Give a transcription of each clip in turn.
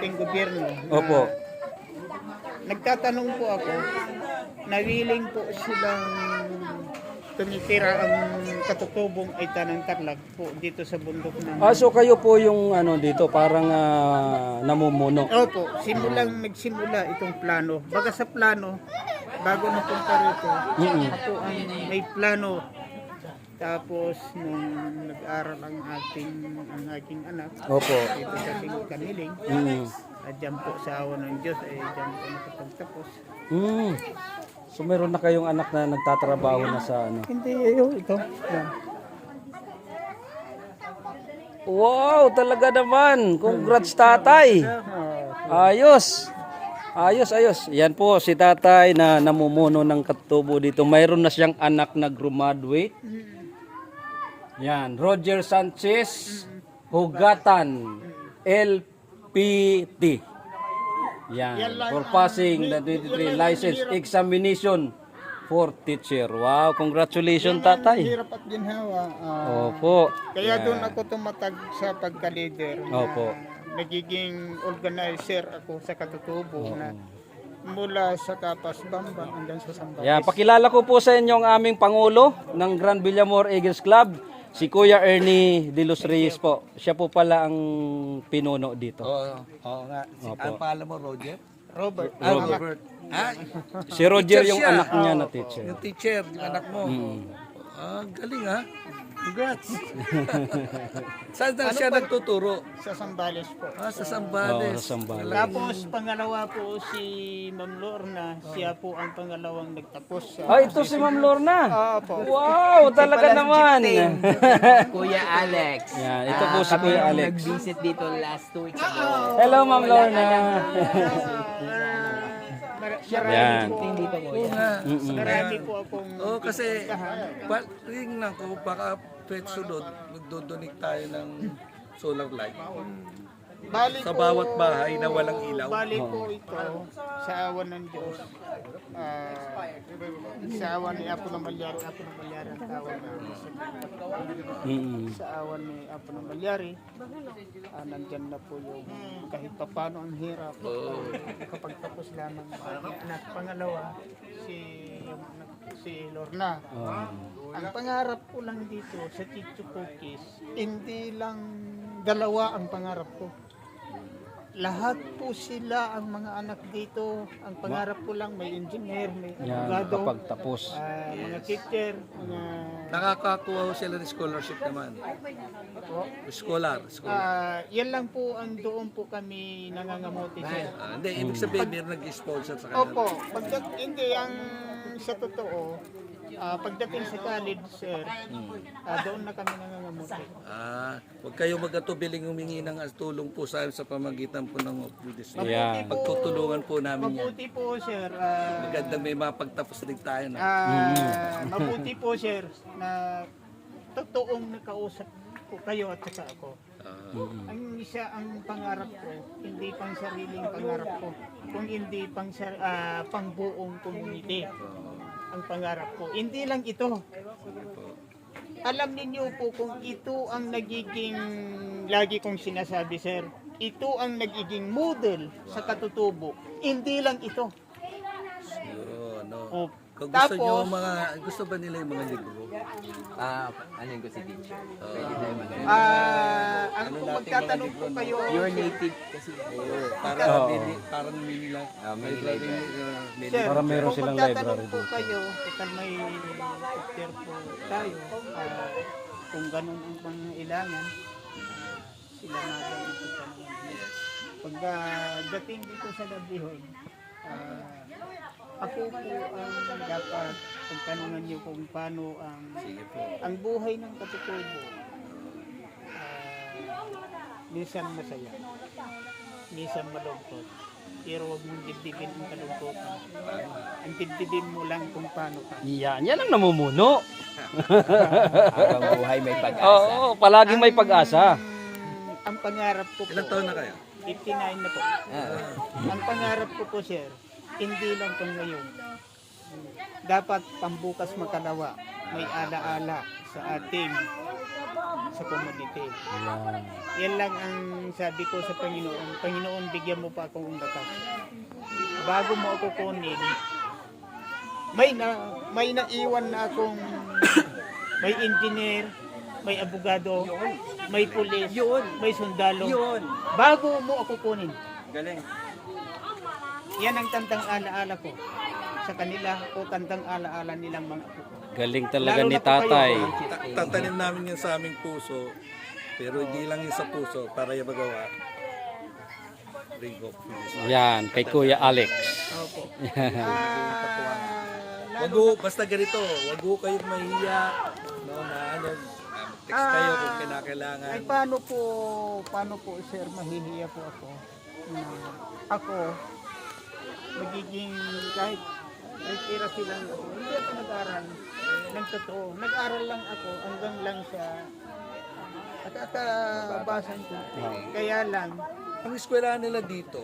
ating gobyerno. na Opo. Nagtatanong po ako, na willing po silang tumitira ang katutubong ay tanang tarlag po dito sa bundok ng... Ah, so kayo po yung ano dito, parang ah, namumuno. Opo, simulang nagsimula itong plano. Baga sa plano, bago napunta rito, Mm-mm. ako ang may plano. Tapos nung nag-aral ang ating ang aking anak Opo. dito sa Tingog Kaniling, Mm. at dyan po sa awa ng Diyos ay dyan po nakapagtapos. Mm. So meron na kayong anak na nagtatrabaho na sa ano. Hindi, ayo, ito. Yan. Wow, talaga naman. Congrats tatay. Ayos. Ayos, ayos. Yan po si tatay na namumuno ng katubo dito. Mayroon na siyang anak na graduate. Yan, Roger Sanchez Hugatan LPT. Yan, for passing the 23 license examination for teacher. Wow, congratulations tatay. hirap at ginhawa. Ah, Opo. Kaya doon ako tumatag sa pagka-leader. Opo. Nagiging organizer ako sa katutubo na mula sa Kapas Bamba hanggang sa Sambales. Yeah, pakilala ko po sa inyo ang aming pangulo ng Grand Villamor Eagles Club, si Kuya Ernie De Los Reyes po. Siya po pala ang pinuno dito. Oo, oo nga. Si, ang pangalan mo, Roger? Robert. Ah, Robert. Ah, Si Roger teacher yung siya. anak niya na teacher. yung teacher, yung anak mo. Ah, galing ha. Congrats. Saan na siya nagtuturo? Sa Sambales po. Ah, sa Oh, Sambales. sa Sambales. Tapos pangalawa po si Ma'am Lorna, siya po ang pangalawang nagtapos sa Ah, ito si Ma'am Lorna. Opo. Wow, talaga naman. Kuya Alex. Yan, ito po Ah, si kami Kuya Alex. Nag-visit dito last two weeks ago. Hello, Ma'am Lorna. Mar- Yan. marami po, Dito mo Oo nga. marami po akong Oo, kasi pa, tingnan ko, baka pwede sunod, magdodonik tayo ng solar light. Bali Sa bawat bahay na walang ilaw. Bali po ito sa awan ng Diyos. Ah, sa awan ni Apo ng Balyari, Apo ng Balyari ang tawag namin sa Mm-mm. sa awan ni Apo ng Balyari, ah, nandyan na po yung kahit papano ang hirap. Kapag tapos lamang ang anak pangalawa, si si Lorna. Ang pangarap ko lang dito sa Chicho Cookies, hindi lang dalawa ang pangarap ko. Lahat po sila ang mga anak dito. Ang pangarap ko lang may engineer, may Yan, abogado, kapag tapos. ah, mga teacher, mga Nakakakuha ko sila ng scholarship naman. Scholar. scholar. Ah, yan lang po ang doon po kami nangangamote sir. Ah, hindi, ibig sabihin, meron nag-sponsor sa kanila. Opo, pagdat hindi ang sa totoo, ah, pagdating sa college sir, ah, doon na kami nangangamote. Ah, huwag kayo magatubiling humingi ng tulong po sa sa pamagitan po ng Opudis. Yan. Pagtutulungan po namin yan. Mabuti po sir, ah, Magandang may mapagtapos din tayo na. ah, mabuti po sir na totoong nakausap ko kayo at saka ako. Ah, Ang isa ang pangarap ko, hindi pang sariling pangarap ko, kung hindi pang sar, ah, pang buong community. Ang pangarap ko. Hindi lang ito. Alam ninyo po kung ito ang nagiging lagi kong sinasabi sir, ito ang nagiging model sa katutubo. Hindi lang ito. siguro, no. Oh, Kung gusto Tapos- nyo mga, gusto ba nila yung mga libro? Ah, ano yung si teacher? Ah, ang kung magtatanong po kayo, Your native kasi. Para Oo. mini, para mini lang. Ah, may library. library. uh, mini. Sir, Para meron kung silang magtatanong library po dito. kayo, total may picture po tayo, ah, kung ganun ang pangailangan, ah, sila na lang ito Pag ah, dating dito sa Labihon, ah, ako po ang dapat pagtanungan niyo kung paano ang Sige po. ang buhay ng katutubo. ah, minsan masaya, minsan malungkot. Pero huwag mong dibdibin ang kalungkotan. Ang dibdibin mo lang kung paano ka. Yan, yan ang namumuno. Habang buhay may pag-asa. Oo, palaging may pag-asa. Ang, ang pangarap ko po, Ilang taon na kayo? 59 na po. Ang pangarap ko po, sir, hindi lang pang ngayon. Dapat pambukas makalawa, may alaala sa ating sa commodity. Yan. Yan lang ang sabi ko sa Panginoon. Panginoon, bigyan mo pa akong batas. Bago mo ako kunin, may na may naiwan na akong may engineer, may abogado, may pulis, may sundalo. Bago mo ako kunin. Galing. Yan ang tandang alaala ko sa kanila o tandang alaala nilang mga apo ko. Galing talaga Lalo ni kayo, tatay. Ta- Tatanim namin yan sa aming puso. Pero hindi lang yun sa puso para yung magawa. Yan, kay Kuya Alex. Opo. Ah, Wag ho, basta ganito, wag ho kayong mahiya. No, na ano, ah, text kayo kung kinakailangan. Ay paano po, paano po sir, mahihiya po ako na ako magiging kahit kahit tira silang ako, hindi ako nag-aral ng totoo. Nag-aral lang ako hanggang lang sa nakakabasan ko. Kaya lang, Ang eskwelahan nila dito,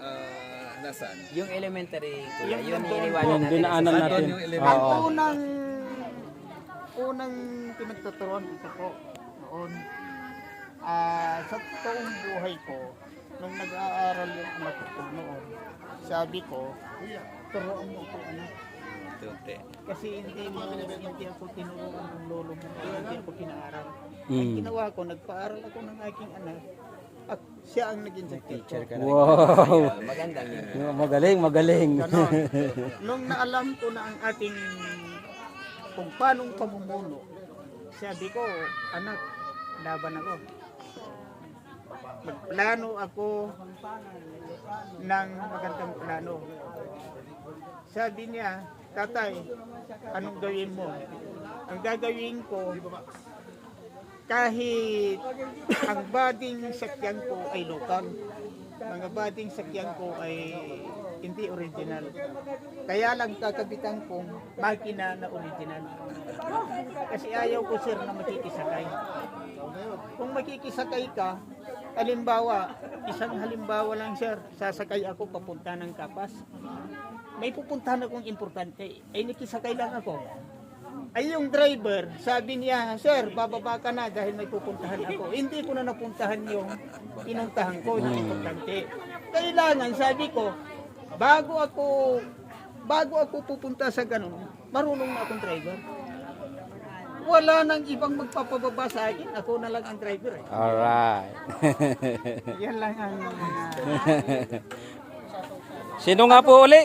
ah, nasaan? Yung elementary, kuya, Yung yun nandun- iniwanan Yung natin. dinaanan natin. yung elementary. ang unang unang pinagtuturuan ko po noon ah sa toong buhay ko nung nag-aaral yung anak ko noon sabi ko turuan mo ako anak Tunti. kasi hindi mo hindi ako tinuruan ng lolo mo hindi ako pinaaral ang Mm. ginawa ko nagpaaral ako ng aking anak at siya ang naging teacher ko Wow. Magandang yun. Magaling, magaling. Ganon. Nung naalam ko na ang ating kung paanong pamumuno, sabi ko, anak, laban ako. Magplano ako ng magandang plano. Sabi niya, tatay, anong gawin mo? Ang gagawin ko, kahit ang bading sakyan ko ay lokal, mga bading sakyan ko ay hindi original. Kaya lang kakabitan kong makina na original. Kasi ayaw ko sir na makikisakay. Kung makikisakay ka, halimbawa, isang halimbawa lang sir, sasakay ako papunta ng Kapas. May pupuntahan akong importante. Ay nakisakay lang ako. Ay yung driver, sabi niya, Sir, bababa ka na dahil may pupuntahan ako. Hindi ko na napuntahan yung pinuntahan ko, yung importante. Kailangan, sabi ko, bago ako bago ako pupunta sa ganun, marunong na akong driver. Wala nang ibang magpapababa sa akin, ako na lang ang driver. Eh. Alright. Yan lang ang Sino nga po uli?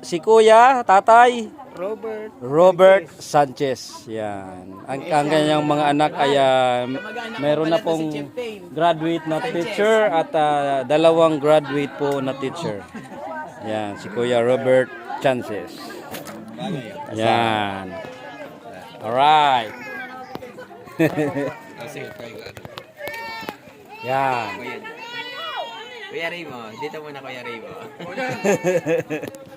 Si Kuya, Tatay, Robert. Robert Sanchez. Yan. Ang, ang kanyang mga anak ay ah, meron na pong graduate na teacher at ah, dalawang graduate po na teacher. Yan, si Kuya Robert Sanchez. Yan. Alright. Kasi ano. Yan. Kuya, Raymo, dito muna Kuya Raymo.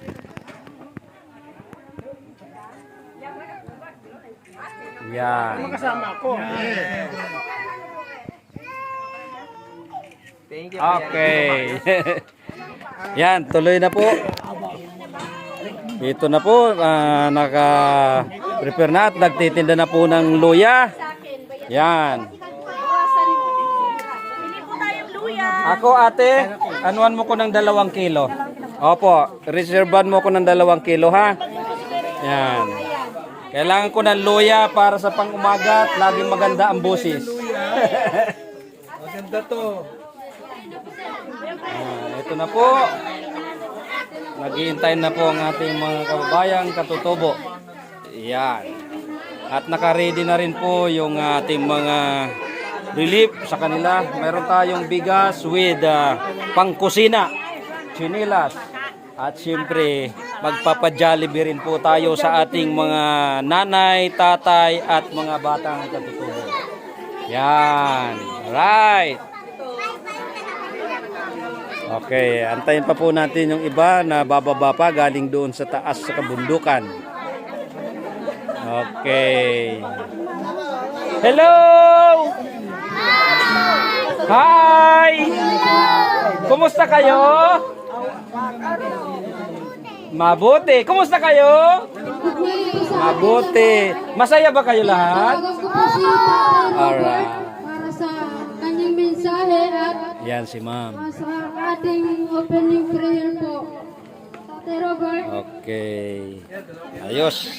Yan. Kasama ko. Thank you, Okay. Yan, tuloy na po. Ito na po, ah, naka-prepare na at nagtitinda na po ng luya. Yan. Ako ate, anuan mo ko ng dalawang kilo. Opo, reservan mo ko ng dalawang kilo ha. Yan. Kailangan ko ng luya para sa pang-umaga at laging maganda ang busis. Maganda to. Ah, ito na po. Naghihintay na po ang ating mga kababayang katutubo. Yan. At naka-ready na rin po yung ating mga relief sa kanila. Meron tayong bigas with ah, pangkusina, chinilas. At siyempre, magpapa-jollibee rin po tayo sa ating mga nanay, tatay at mga batang katutubo. Yan. Right. Okay, antayin pa po natin yung iba na bababa pa galing doon sa taas sa kabundukan. Okay. Hello! Hi! Kumusta kayo? Mabuti. Kumusta kayo? Mabuti. Masaya ba kayo lahat? Alright. para sa kanyang mensahe at Yan si ma'am. sa ating opening prayer po. Tatay Robert. Okay. Ayos.